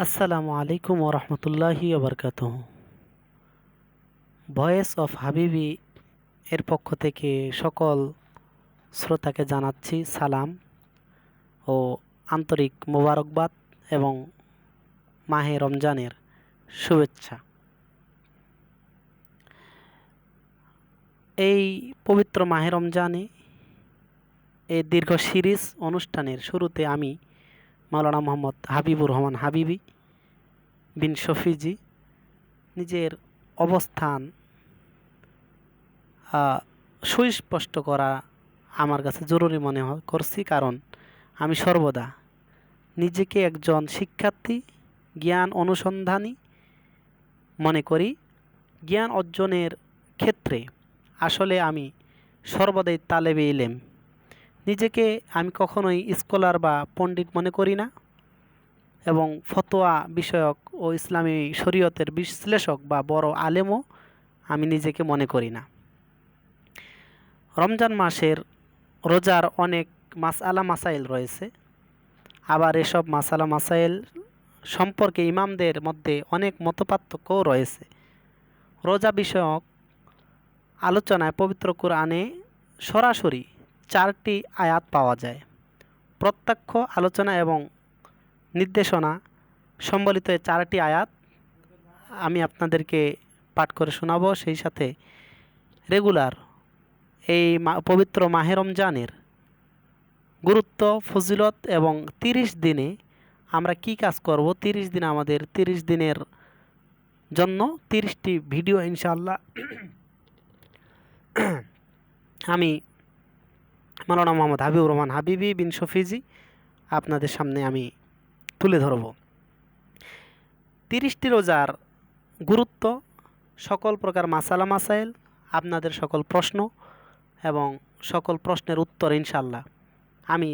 আসসালামু আলাইকুম ওরহমতুল্লাহি ওবরকাত ভয়েস অফ হাবিবি এর পক্ষ থেকে সকল শ্রোতাকে জানাচ্ছি সালাম ও আন্তরিক মোবারকবাদ এবং মাহে রমজানের শুভেচ্ছা। এই পবিত্র মাহে রমজানে এই দীর্ঘ সিরিজ অনুষ্ঠানের শুরুতে আমি মাওলানা মোহাম্মদ হাবিবুর রহমান হাবিবি বিন শফিজি নিজের অবস্থান সুস্পষ্ট করা আমার কাছে জরুরি মনে করছি কারণ আমি সর্বদা নিজেকে একজন শিক্ষার্থী, জ্ঞান অনুসন্ধানী মনে করি। জ্ঞান অর্জনের ক্ষেত্রে আসলে আমি সর্বদাই তালেবে ইলেম। নিজেকে আমি কখনোই স্কলার বা পণ্ডিত মনে করি না এবং ফতোয়া বিষয়ক ও ইসলামী শরীয়তের বিশ্লেষক বা বড় আলেমও আমি নিজেকে মনে করি না। রমজান মাসের রোজার অনেক মাসআলা মাসাইল রয়েছে। আবার এসব মাসালা মাসাইল সম্পর্কে ইমামদের মধ্যে অনেক মতপার্থক্যও রয়েছে। রোজা বিষয়ক আলোচনায় পবিত্র কোরআনে সরাসরি চারটি আয়াত পাওয়া যায়। প্রত্যক্ষ আলোচনা এবং নির্দেশনা সম্বলিত চারটি আয়াত আমি আপনাদেরকে পাঠ করে শোনাবো। সেই সাথে রেগুলার এই পবিত্র মাহে রমজানের গুরুত্ব, ফজিলত এবং তিরিশ দিনে আমরা কি কাজ করব? তিরিশ দিন আমাদের, তিরিশ দিনের জন্য তিরিশটি ভিডিও ইনশাল্লাহ আমি মাওলানা মোহাম্মদ হাবিবুর রহমান হাবিবি বিন শফিজি, আপনাদের সামনে আমি তুলে ধরব। তিরিশটি রোজার গুরুত্ব, সকল প্রকার মাসালা মাসাইল, আপনাদের সকল প্রশ্ন এবং সকল প্রশ্নের উত্তর ইনশাল্লাহ আমি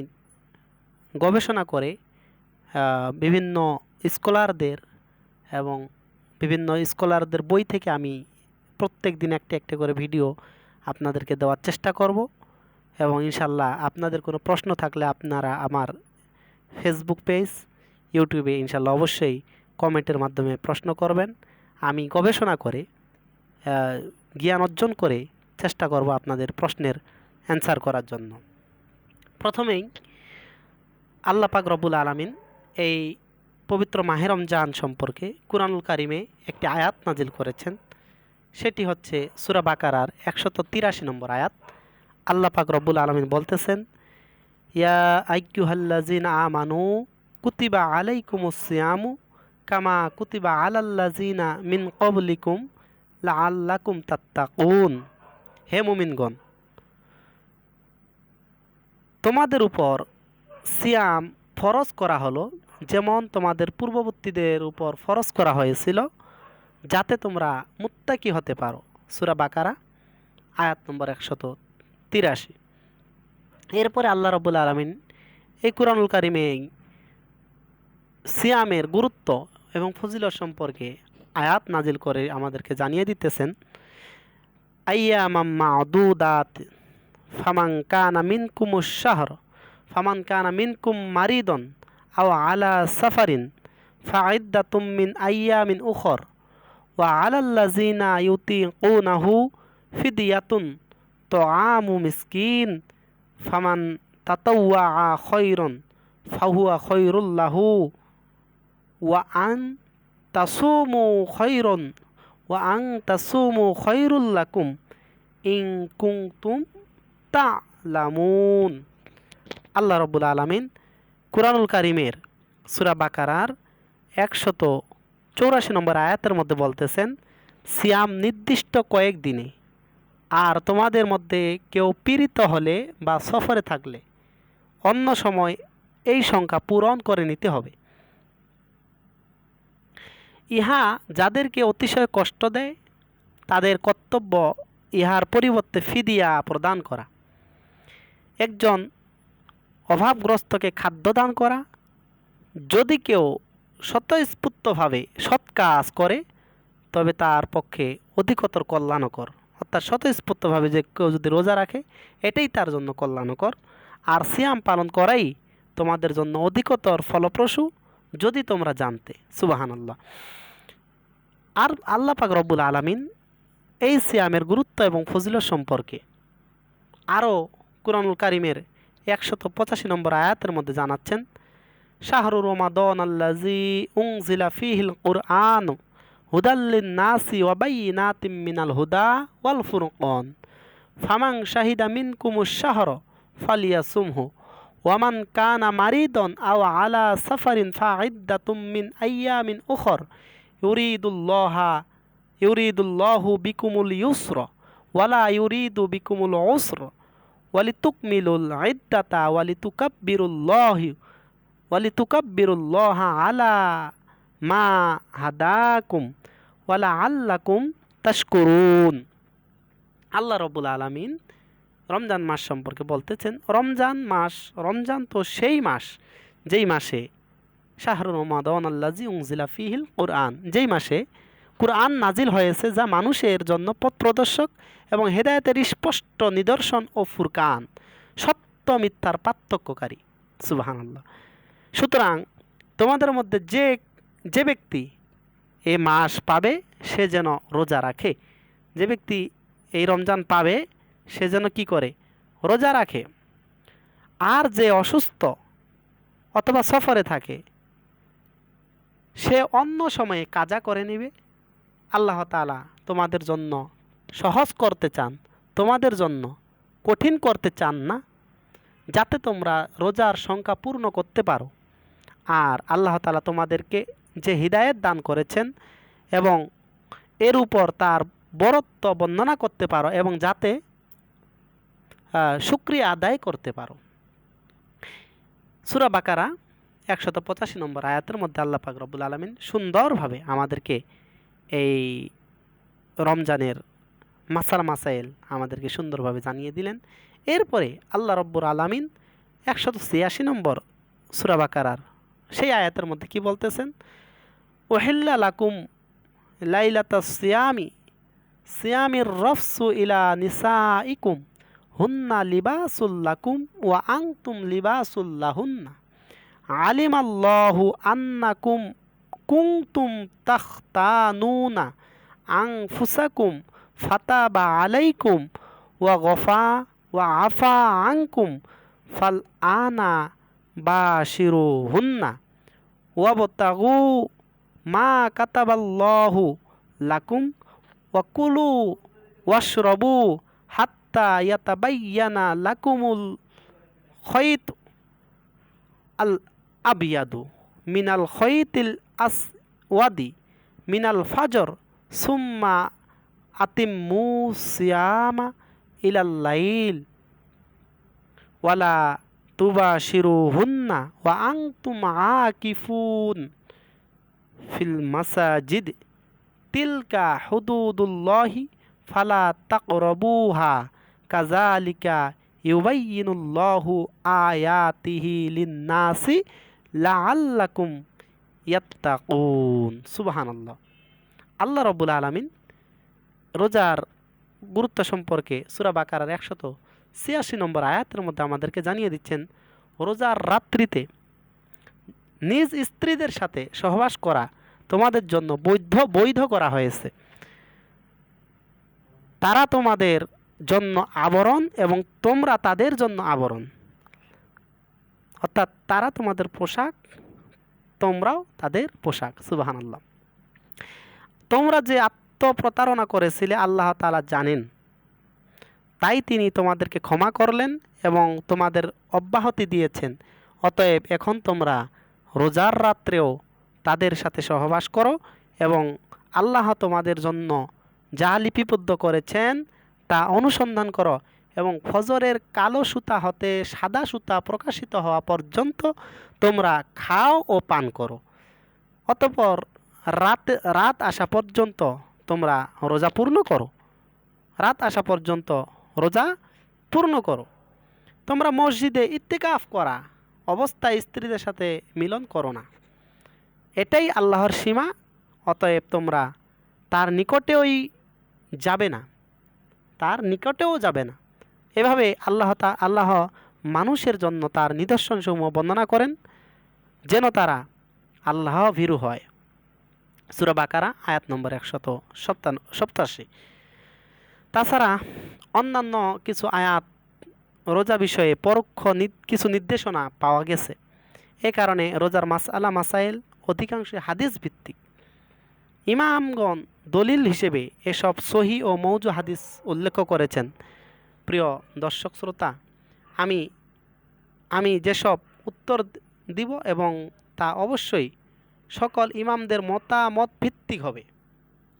গবেষণা করে বিভিন্ন স্কলারদের এবং বিভিন্ন স্কলারদের বই থেকে আমি প্রত্যেক দিন একটা একটা করে ভিডিও আপনাদেরকে দেওয়ার চেষ্টা করব। এবং ইনশাল্লাহ আপনাদের কোনো প্রশ্ন থাকলে আপনারা আমার ফেসবুক পেজ ইউটিউবে ইনশাল্লাহ অবশ্যই কমেন্টের মাধ্যমে প্রশ্ন করবেন। আমি গবেষণা করে জ্ঞান অর্জন করে চেষ্টা করব আপনাদের প্রশ্নের অ্যান্সার করার জন্য। প্রথমেই আল্লাহ পাক রব্বুল আলামিন এই পবিত্র মাহে রমজান সম্পর্কে কুরআনুল কারিমে একটি আয়াত নাজিল করেছেন। সেটি হচ্ছে সূরা বাকারার একশত তিরাশি নম্বর আয়াত। আল্লাহ পাক রব্বুল আলমিন বলতেছেন, ইয়া আইকুহাল্লাজিন আমানু কুতিবা আলাইকুমুসিয়ামু কামা কুতিবা আলাল্লাজিনা মিন কবলিকুম লাআল্লাকুম তাত্তাকুন। হে মুমিনগণ, তোমাদের উপর সিয়াম ফরজ করা হলো, যেমন তোমাদের পূর্ববর্তীদের উপর ফরজ করা হয়েছিল, যাতে তোমরা মুত্তাকি হতে পারো। সূরা বাকারা, আয়াত নম্বর একশত তিরাশি এরপরে আল্লাহ রবুল আলমিন এই কুরআনুল কারিমে সিয়ামের গুরুত্ব এবং ফজিলত সম্পর্কে আয়াত নাজিল করে আমাদেরকে জানিয়ে দিতেছেন আইয়া কানা মিনকুম শাহর, ফামান কানা মিনকুম মারিদন আও আলা সাফারিন, ফাইদ্দাতুম মিন আইয়া মিন উখর, ওয়া আলাল্লাজিনা ইউতিকুনাহু ফিদিয়াতুন। তোআমু মিসকিন ফামান তাতাওয়া খৈরন ফাহুয়া খৈরুল্লাহু ওয়া আন তাসুমু খৈরন ওয়া আং তাসুমু খৈরুল্লাকুম ইং কুংতুম তালামুন আল্লাহ রব্বুল আলমিন কুরআনুল কারিমের সুরা বাকারার একশত চৌরাশি নম্বর আয়াতের মধ্যে বলতেছেন, সিয়াম নির্দিষ্ট কয়েক দিনে আর তোমাদের মধ্যে কেউ পীড়িত হলে বা সফরে থাকলে অন্য সময় এই সংখ্যা পূরণ করে নিতে হবে। ইহা যাদেরকে অতিশয় কষ্ট দেয়, তাদের কর্তব্য ইহার পরিবর্তে ফিদিয়া প্রদান করা। একজন অভাবগ্রস্তকে খাদ্য দান করা, যদি কেউ স্বতঃস্ফূর্তভাবে সৎ কাজ করে, তবে তার পক্ষে অধিকতর কল্যাণকর। অর্থাৎ স্বতঃস্ফূর্তভাবে যে কেউ যদি রোজা রাখে, এটাই তার জন্য কল্যাণকর। আর সিয়াম পালন করাই তোমাদের জন্য অধিকতর ফলপ্রসূ, যদি তোমরা জানতে। সুবাহান আল্লাহ আর আল্লাহ পাক রব্বুল আলামিন এই সিয়ামের গুরুত্ব এবং ফজিলত সম্পর্কে আরও কুরআনুল কারিমের একশত পঁচাশি নম্বর আয়াতের মধ্যে জানাচ্ছেন, শাহরু রমাদন আল্লাজি উংজিলা ফিহিল কুরআন হুদাল্লিন নাসি ওয়াবাইনাতিম মিনাল হুদা ওয়াল ফুরকন ফামাং শাহিদা মিন কুমুস শাহর ফালিয়া সুমহু ওয়ামান কানা মারিদন আও আলা সাফারিন ফাইদ্দাতুম মিন আইয়ামিন উখর ইউরিদুল্লাহা ইউরিদুল্লাহু বিকুমুল ইউসর ওয়ালা ইউরিদু বিকুমুল উসর ওয়ালিতুকমিলুল ইদ্দাতা ওয়ালিতুকাব্বিরুল্লাহি ওয়ালিতুকাব্বিরুল্লাহা আলা মা হাদাকুম ওয়ালা আল্লাকুম তাশকুরুন। আল্লাহ রবুল আলামিন রমজান মাস সম্পর্কে বলতেছেন, রমজান মাস, রমজান তো সেই মাস, যেই মাসে শাহরুর রমাদন আল্লাজি উংজিলা ফিহিল কোরআন, যেই মাসে কোরআন নাজিল হয়েছে যা মানুষের জন্য পথ প্রদর্শক এবং হেদায়েতের স্পষ্ট নিদর্শন ও ফুরকান, সত্য মিথ্যার পার্থক্যকারী। সুবাহান আল্লাহ সুতরাং তোমাদের মধ্যে যে যে ব্যক্তি এ মাস পাবে, সে যেন রোজা রাখে। যে ব্যক্তি এই রমজান পাবে, সে যেন কি করে? রোজা রাখে। আর যে অসুস্থ অথবা সফরে থাকে, সে অন্য সময়ে কাজা করে নেবে। আল্লাহ তালা তোমাদের জন্য সহজ করতে চান, তোমাদের জন্য কঠিন করতে চান না, যাতে তোমরা রোজার সংখ্যা পূর্ণ করতে পারো। আর আল্লাহ তালা তোমাদেরকে যে হৃদায়ত দান করেছেন এবং এর উপর তার বরত্ব বর্ণনা করতে পারো এবং যাতে সুক্রিয়া আদায় করতে পারো। সুরা বাকারা একশত পঁচাশি নম্বর আয়াতের মধ্যে আল্লাহ পাক রব্বুল আলমিন সুন্দরভাবে আমাদেরকে এই রমজানের মাসাল মাসাইল আমাদেরকে সুন্দরভাবে জানিয়ে দিলেন। এরপরে আল্লাহ রব্বুর আলামিন একশত ছিয়াশি নম্বর সুরাবাকারার সেই আয়াতের মধ্যে কি বলতেছেন? أحل لكم ليلة الصيام. صيام الرفس إلى نسائكم. هن لباس لكم وأنتم لباس لهن. علم الله أنكم كنتم تختانون أنفسكم فتاب عليكم وغفى وعفى عنكم. فالآن باشروهن وابتغوا মা কাতাবাল্লাহু লাকুম ওয়াকুলু ওয়াশরবু হাত্তা ইয়াতাবাইয়ানা লাকুমুল খৈত আল আবিয়াদু মিনাল খৈতিল আস ওয়াদি মিনাল ফাজর সুম্মা আতিম্মু সিয়ামা ইলাল্লাইল ওয়ালা তুবা শিরু হুন্না ওয়া আং তুম আকিফুন। ফিল মাসাজিদ, তিলকা হুদুদুল্লাহি ফালা তাকরবুহা কাজালিকা ইউবাইয়িনুল্লাহু আয়াতিহি লিন্নাসি লাআল্লাকুম ইয়াত্তাকুন। সুবহানাল্লাহ। আল্লাহ রব্বুল আলামিন রোজার গুরুত্ব সম্পর্কে সূরা বাকারার একশত ছিয়াশি নম্বর আয়াতের মধ্যে আমাদেরকে জানিয়ে দিচ্ছেন, রোজার রাত্রিতে নিজ স্ত্রীদের সাথে সহবাস করা তোমাদের জন্য বৈধ বৈধ করা হয়েছে। তারা তোমাদের জন্য আবরণ এবং তোমরা তাদের জন্য আবরণ। অর্থাৎ তারা তোমাদের পোশাক, তোমরাও তাদের পোশাক। সুবাহান আল্লাহ তোমরা যে আত্মপ্রতারণা করেছিলে, আল্লাহ তালা জানেন। তাই তিনি তোমাদেরকে ক্ষমা করলেন এবং তোমাদের অব্যাহতি দিয়েছেন। অতএব এখন তোমরা রোজার রাত্রেও তাদের সাথে সহবাস করো এবং আল্লাহ তোমাদের জন্য যা লিপিবদ্ধ করেছেন তা অনুসন্ধান করো এবং ফজরের কালো সুতা হতে সাদা সুতা প্রকাশিত হওয়া পর্যন্ত তোমরা খাও ও পান করো। অতপর রাত রাত আসা পর্যন্ত তোমরা রোজা পূর্ণ করো। রাত আসা পর্যন্ত রোজা পূর্ণ করো। তোমরা মসজিদে ইত্তেকাফ করা অবস্থায় স্ত্রীদের সাথে মিলন করো না। এটাই আল্লাহর সীমা, অতএব তোমরা তার নিকটেওই যাবে না। তার নিকটেও যাবে না। এভাবে আল্লাহ তা, আল্লাহ মানুষের জন্য তার নিদর্শনসমূহ বর্ণনা করেন, যেন তারা আল্লাহ ভীরু হয়। সুরা বাকারা, আয়াত নম্বর একশত সপ্তান্ন সপ্তাশি। তাছাড়া অন্যান্য কিছু আয়াত রোজা বিষয়ে পরোক্ষ কিছু নির্দেশনা পাওয়া গেছে। এ কারণে রোজার মাসআলা মাসাইল অধিকাংশই হাদিস ভিত্তিক ইমামগণ দলিল হিসেবে এসব সহি ও মৌজু হাদিস উল্লেখ করেছেন। প্রিয় দর্শক শ্রোতা, আমি আমি যেসব উত্তর দিব এবং তা অবশ্যই সকল ইমামদের মতামত ভিত্তিক হবে।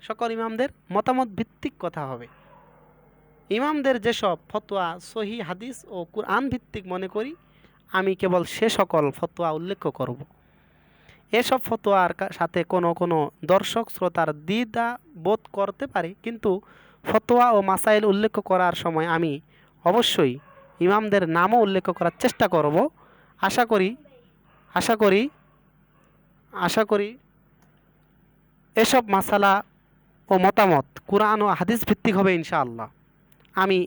সকল ইমামদের মতামত ভিত্তিক কথা হবে। ইমামদের যেসব ফতোয়া, সহি হাদিস ও কুরআন ভিত্তিক মনে করি, আমি কেবল সে সকল ফতোয়া উল্লেখ করব। এসব ফতোয়ার সাথে কোনো কোনো দর্শক শ্রোতার দ্বিধা বোধ করতে পারে, কিন্তু ফতোয়া ও মাসাইল উল্লেখ করার সময় আমি অবশ্যই ইমামদের নামও উল্লেখ করার চেষ্টা করব। আশা করি আশা করি আশা করি এসব মাসালা ও মতামত কোরআন ও হাদিস ভিত্তিক হবে ইনশাআল্লাহ। আমি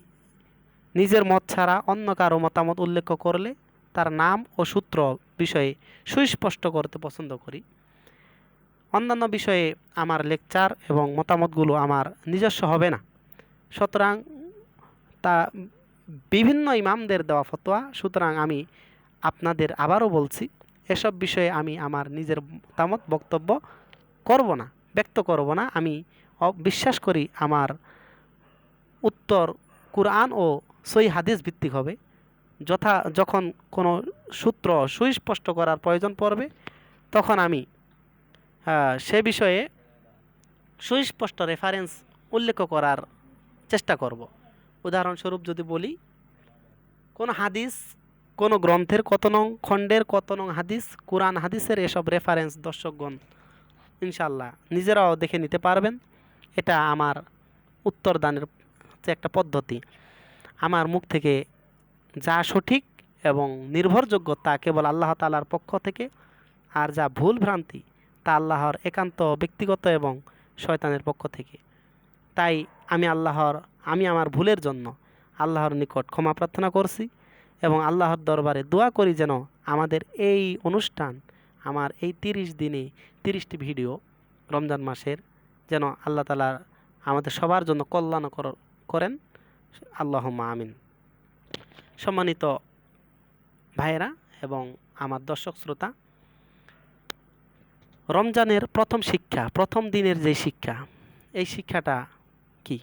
নিজের মত ছাড়া অন্য কারও মতামত উল্লেখ করলে তার নাম ও সূত্র বিষয়ে সুস্পষ্ট করতে পছন্দ করি। অন্যান্য বিষয়ে আমার লেকচার এবং মতামতগুলো আমার নিজস্ব হবে না। সুতরাং তা বিভিন্ন ইমামদের দেওয়া ফতোয়া, সুতরাং আমি আপনাদের আবারও বলছি, এসব বিষয়ে আমি আমার নিজের মতামত, বক্তব্য করব না, ব্যক্ত করব না। আমি বিশ্বাস করি আমার উত্তর কুরআন ও সই হাদিস ভিত্তিক হবে। যথা যখন কোনো সূত্র সুস্পষ্ট করার প্রয়োজন পড়বে, তখন আমি সে বিষয়ে সুস্পষ্ট রেফারেন্স উল্লেখ করার চেষ্টা করব। উদাহরণস্বরূপ যদি বলি, কোন হাদিস, কোন গ্রন্থের কত নং, খণ্ডের কত নং হাদিস, কোরআন হাদিসের এসব রেফারেন্স দর্শকগণ ইনশাল্লাহ নিজেরাও দেখে নিতে পারবেন। এটা আমার উত্তর যে একটা পদ্ধতি। আমার মুখ থেকে যা সঠিক এবং নির্ভরযোগ্য তা কেবল আল্লাহ তালার পক্ষ থেকে, আর যা ভুল ভ্রান্তি তা আল্লাহর একান্ত ব্যক্তিগত এবং শয়তানের পক্ষ থেকে। তাই আমি আল্লাহর, আমি আমার ভুলের জন্য আল্লাহর নিকট ক্ষমা প্রার্থনা করছি এবং আল্লাহর দরবারে দোয়া করি যেন আমাদের এই অনুষ্ঠান, আমার এই তিরিশ দিনে তিরিশটি ভিডিও রমজান মাসের, যেন আল্লাহ তালা আমাদের সবার জন্য কল্যাণ কর- করেন। আল্লাহ আমিন। সম্মানিত ভাইয়েরা এবং আমার দর্শক শ্রোতা, রমজানের প্রথম শিক্ষা, প্রথম দিনের যে শিক্ষা, এই শিক্ষাটা কি?